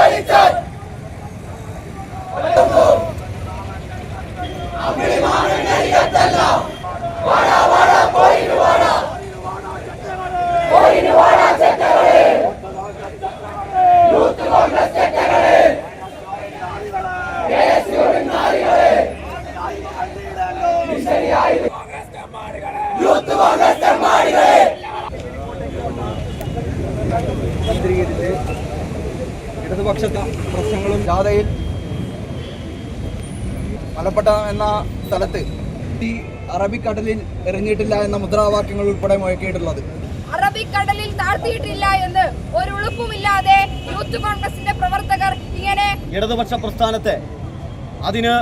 Ready, cut! ജില്ലയിൽ മലപ്പട്ട എന്ന സ്ഥലത്ത് ഈ അറബിക്കടലിൽ ഇറങ്ങിയിട്ടില്ല എന്ന മുദ്രാവാക്യങ്ങൾ ഉൾപ്പെടെ മുഴക്കിയിട്ടുള്ളത്. അറബിക്കടലിൽ താഴ്ത്തിയിട്ടില്ല എന്ന് ഒരു ഉളുപ്പുമില്ലാതെ യൂത്ത് കോൺഗ്രസിന്റെ പ്രവർത്തകർ ഇങ്ങനെ ഇടതുപക്ഷ പ്രസ്ഥാനത്തെ അതിന്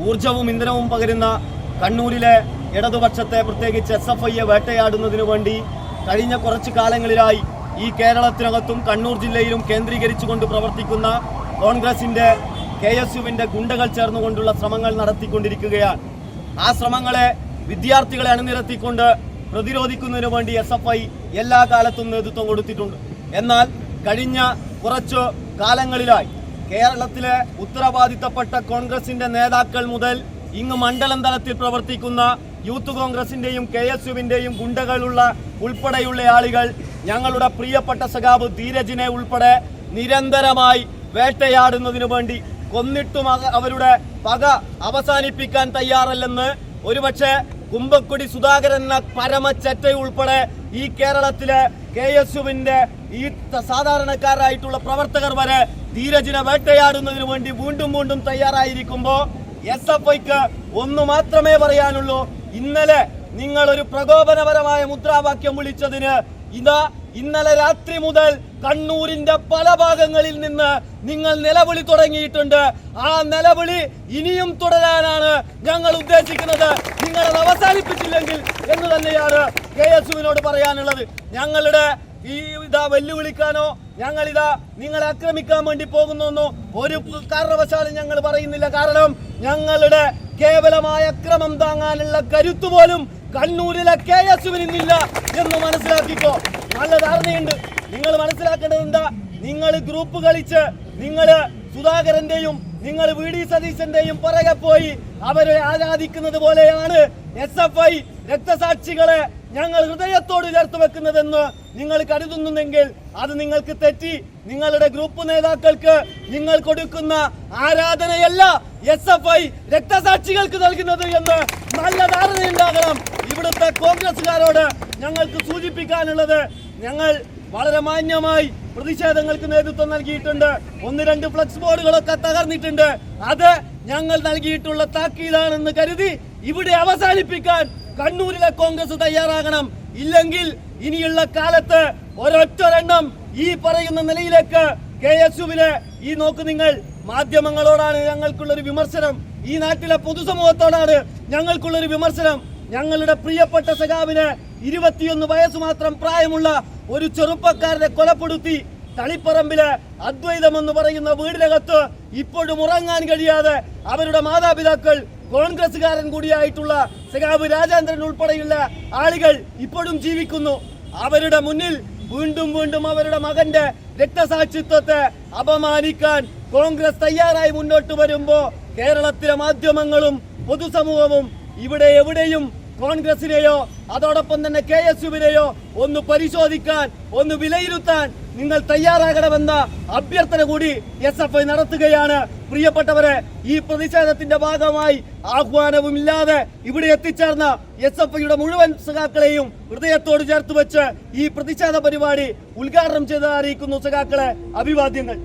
ഊർജവും ഇന്ധനവും പകരുന്ന കണ്ണൂരിലെ ഇടതുപക്ഷത്തെ പ്രത്യേകിച്ച് എസ് എഫ് ഐയെ വേട്ടയാടുന്നതിനു വേണ്ടി കഴിഞ്ഞ കുറച്ചു കാലങ്ങളിലായി ഈ കേരളത്തിനകത്തും കണ്ണൂർ ജില്ലയിലും കേന്ദ്രീകരിച്ചുകൊണ്ട് പ്രവർത്തിക്കുന്ന കോൺഗ്രസിന്റെ കെ എസ് യുവിന്റെ ഗുണ്ടകൾ ചേർന്നുകൊണ്ടുള്ള ശ്രമങ്ങൾ നടത്തിക്കൊണ്ടിരിക്കുകയാണ്. ആ ശ്രമങ്ങളെ വിദ്യാർത്ഥികളെ അണിനിരത്തിക്കൊണ്ട് പ്രതിരോധിക്കുന്നതിന് വേണ്ടി എസ് എഫ് ഐ എല്ലാ കാലത്തും നേതൃത്വം കൊടുത്തിട്ടുണ്ട്. എന്നാൽ കഴിഞ്ഞ കുറച്ച് കാലങ്ങളിലായി കേരളത്തിലെ ഉത്തരവാദിത്തപ്പെട്ട കോൺഗ്രസിന്റെ നേതാക്കൾ മുതൽ ഇങ്ങ് മണ്ഡലം തലത്തിൽ പ്രവർത്തിക്കുന്ന യൂത്ത് കോൺഗ്രസിന്റെയും കെ എസ് യുവിന്റെയും ഗുണ്ടകളുള്ള ഉൾപ്പെടെയുള്ള ആളുകൾ ഞങ്ങളുടെ പ്രിയപ്പെട്ട സഖാബ് ധീരജിനെ ഉൾപ്പെടെ നിരന്തരമായി വേട്ടയാടുന്നതിനു വേണ്ടി കൊന്നിട്ടും അവരുടെ പക അവസാനിപ്പിക്കാൻ തയ്യാറല്ലെന്ന് ഒരുപക്ഷെ കുമ്പക്കുടി സുധാകരൻ എന്ന പരമച്ചറ്റ ഉൾപ്പെടെ ഈ കേരളത്തിലെ കെ എസ് യുവിന്റെ ഈ സാധാരണക്കാരായിട്ടുള്ള പ്രവർത്തകർ വരെ ധീരജിനെ വേട്ടയാടുന്നതിനു വേണ്ടി വീണ്ടും വീണ്ടും തയ്യാറായിരിക്കുമ്പോ എസ് എഫ് ഐക്ക് ഒന്ന് മാത്രമേ പറയാനുള്ളൂ. ഇന്നലെ നിങ്ങൾ ഒരു പ്രകോപനപരമായ മുദ്രാവാക്യം വിളിച്ചതിന് ഇതാ ഇന്നലെ രാത്രി മുതൽ കണ്ണൂരിന്റെ പല ഭാഗങ്ങളിൽ നിന്ന് നിങ്ങൾ നിലവിളി തുടങ്ങിയിട്ടുണ്ട്. ആ നിലവിളി ഇനിയും തുടരാനാണ് ഞങ്ങൾ ഉദ്ദേശിക്കുന്നത്. നിങ്ങളത് അവസാനിപ്പിച്ചില്ലെങ്കിൽ എന്ന് തന്നെയാണ് കെ എസ് യുവിനോട് പറയാനുള്ളത്. ഞങ്ങളുടെ ഈ ഇതാ വെല്ലുവിളിക്കാനോ ഞങ്ങൾ ഇതാ നിങ്ങളെ ആക്രമിക്കാൻ വേണ്ടി പോകുന്നു ഒരു കാരണവശാലും ഞങ്ങൾ പറയുന്നില്ല. കാരണം ഞങ്ങളുടെ കേവലമായ അക്രമം താങ്ങാനുള്ള കരുത്തു പോലും കണ്ണൂരിലെ കെ എസ് ഇന്നില്ല എന്ന് മനസ്സിലാക്കിക്കോ. നല്ല ധാരണയുണ്ട്. നിങ്ങൾ മനസ്സിലാക്കേണ്ടത് എന്താ? നിങ്ങൾ ഗ്രൂപ്പ് കളിച്ച് നിങ്ങൾ സുധാകരന്റെയും നിങ്ങൾ വി ഡി സതീശന്റെയും പുറകെ പോയി അവരെ ആരാധിക്കുന്നത് പോലെയാണ് എസ് എഫ് ഐ രക്തസാക്ഷികളെ ഞങ്ങൾ ഹൃദയത്തോട് ചേർത്ത് വെക്കുന്നതെന്ന് നിങ്ങൾ കരുതുന്നുണ്ടെങ്കിൽ അത് നിങ്ങൾക്ക് തെറ്റി. നിങ്ങളുടെ ഗ്രൂപ്പ് നേതാക്കൾക്ക് നിങ്ങൾ കൊടുക്കുന്ന ആരാധനയല്ല എസ് എഫ് ഐ രക്തസാക്ഷികൾക്ക് നൽകുന്നത് എന്ന് നല്ല ധാരണയുണ്ടാകണം. ഇവിടുത്തെ കോൺഗ്രസുകാരോട് ഞങ്ങൾക്ക് സൂചിപ്പിക്കാനുള്ളത് ഞങ്ങൾ വളരെ മാന്യമായി പ്രതിഷേധങ്ങൾക്ക് നേതൃത്വം നൽകിയിട്ടുണ്ട്. ഒന്ന് രണ്ട് ഫ്ലക്സ് ബോർഡുകളൊക്കെ തകർന്നിട്ടുണ്ട്. അത് ഞങ്ങൾ നൽകിയിട്ടുള്ള താക്കീതാണെന്ന് കരുതി ഇവിടെ അവസാനിപ്പിക്കാൻ കണ്ണൂരിലെ കോൺഗ്രസ് തയ്യാറാകണം. ഇല്ലെങ്കിൽ ഇനിയുള്ള കാലത്ത് ഒരൊറ്റൊരെണ്ണം ഈ പറയുന്ന നിലയിലേക്ക് കെ എസ് യുവിലെ ഈ നോക്ക് നിങ്ങൾ. മാധ്യമങ്ങളോടാണ് ഞങ്ങൾക്കുള്ള ഒരു വിമർശനം. ഈ നാട്ടിലെ പൊതുസമൂഹത്തോടാണ് ഞങ്ങൾക്കുള്ള ഒരു വിമർശനം. ഞങ്ങളുടെ പ്രിയപ്പെട്ട സഖാവിന് ഇരുപത്തിയൊന്ന് വയസ്സ് മാത്രം പ്രായമുള്ള ഒരു ചെറുപ്പക്കാരനെ കൊലപ്പെടുത്തി തളിപ്പറമ്പിലെ അദ്വൈതം എന്ന് പറയുന്ന വീടിനകത്ത് ഇപ്പോഴും ഉറങ്ങാൻ കഴിയാതെ അവരുടെ മാതാപിതാക്കൾ കോൺഗ്രസുകാരൻ കൂടിയായിട്ടുള്ള സഖാബ് രാജേന്ദ്രൻ ഉൾപ്പെടെയുള്ള ആളുകൾ ഇപ്പോഴും ജീവിക്കുന്നു. അവരുടെ മുന്നിൽ വീണ്ടും വീണ്ടും അവരുടെ മകന്റെ രക്തസാക്ഷിത്വത്തെ അപമാനിക്കാൻ കോൺഗ്രസ് തയ്യാറായി മുന്നോട്ട് വരുമ്പോ കേരളത്തിലെ മാധ്യമങ്ങളും പൊതുസമൂഹവും ഇവിടെ എവിടെയും കോൺഗ്രസിനെയോ അതോടൊപ്പം തന്നെ കെ എസ് യുവിനെയോ ഒന്ന് പരിശോധിക്കാൻ ഒന്ന് വിലയിരുത്താൻ നിങ്ങൾ തയ്യാറാകണമെന്ന അഭ്യർത്ഥന കൂടി എസ് എഫ് ഐ നടത്തുകയാണ്. പ്രിയപ്പെട്ടവരെ ഈ പ്രതിഷേധത്തിന്റെ ഭാഗമായി ആഹ്വാനവുമില്ലാതെ ഇവിടെ എത്തിച്ചേർന്ന എസ് എഫ് ഐയുടെ മുഴുവൻ സഖാക്കളെയും ഹൃദയത്തോട് ചേർത്ത് വെച്ച് ഈ പ്രതിഷേധ പരിപാടി ഉദ്ഘാടനം ചെയ്ത് അറിയിക്കുന്നു സഖാക്കളെ അഭിവാദ്യങ്ങൾ.